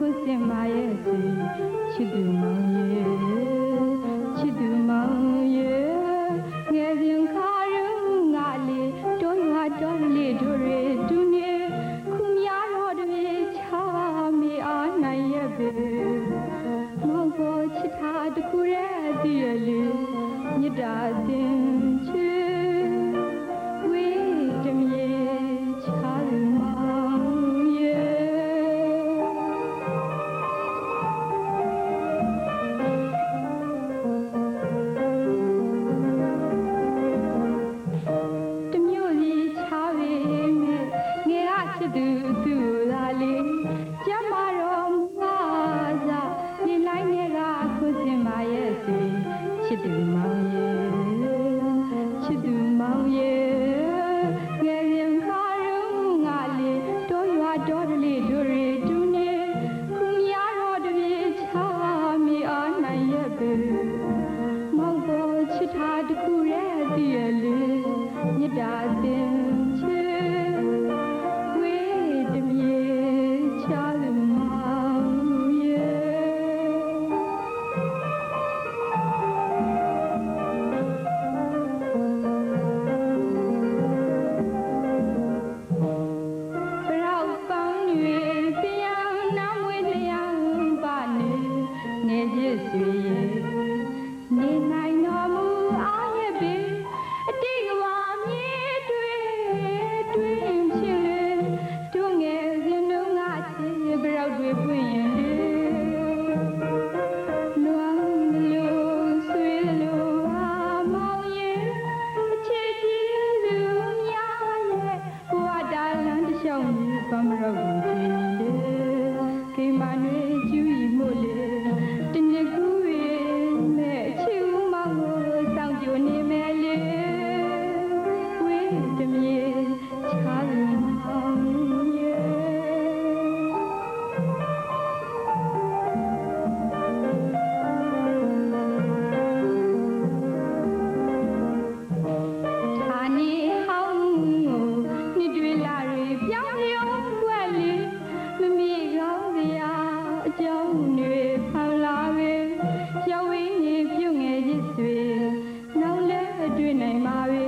ခုစင်မာရဲ့စီချစ်သူမောင်ရဲ့ချစ်သူမောင်ရဲ့ငယ်စဉ်ခါရုံငါလေးတော်ရွာတော်လေးတို့ရတူနေခုများတော်တွေချာမေအားနိုင်ရဲ့ပေမောင်ကိုချစ်တာတခုရဲ့တည်းရဲ့လေးမြတ်တာတင်ချစ် ယ်ကချစ်သူသူလာလေကျမတော်မစားနေလိုက်ငယ်ကခုစင်ပါရဲ့စီချစ်သူမောင်ရဲ့ချစ်သူမောင်ရဲ့ငယ်ရင်ခါရုံငါလေတို့ရွာတော်တလေးတို့ရီတူနေခုမြားတော်တပြေချာမိအားနိုင်ရဲ့ပေမောင်ပေါ်ချစ်ထားတစ်ခုရဲ့တည်ရလေမြတ်တာတင် ဆွေနေနိုင်တော်မူအားရပေအတိတ်ကဘာမြည်တွေ့တွေ့ဖြစ်လေတို့ငယ်စဉ်တို့ငါချစ်ရပြောက်တွေပွင့်ရင်လေလွမ်းလို့ဆွေလို့အာမောင်ရဲ့အချစ်ကြီးလူများရဲ့ဘဝတာလန်းတစ်လျှောက်မြည်ပမရောက်ဘူးချင်းလေကိမနွေကျူးမှုလေ တွေဖန်လာပဲရောက်ဝင်းနေပြုတ်ငယ်ရစ်တွေနောက်လဲအတွေ့နိုင်ပါပဲ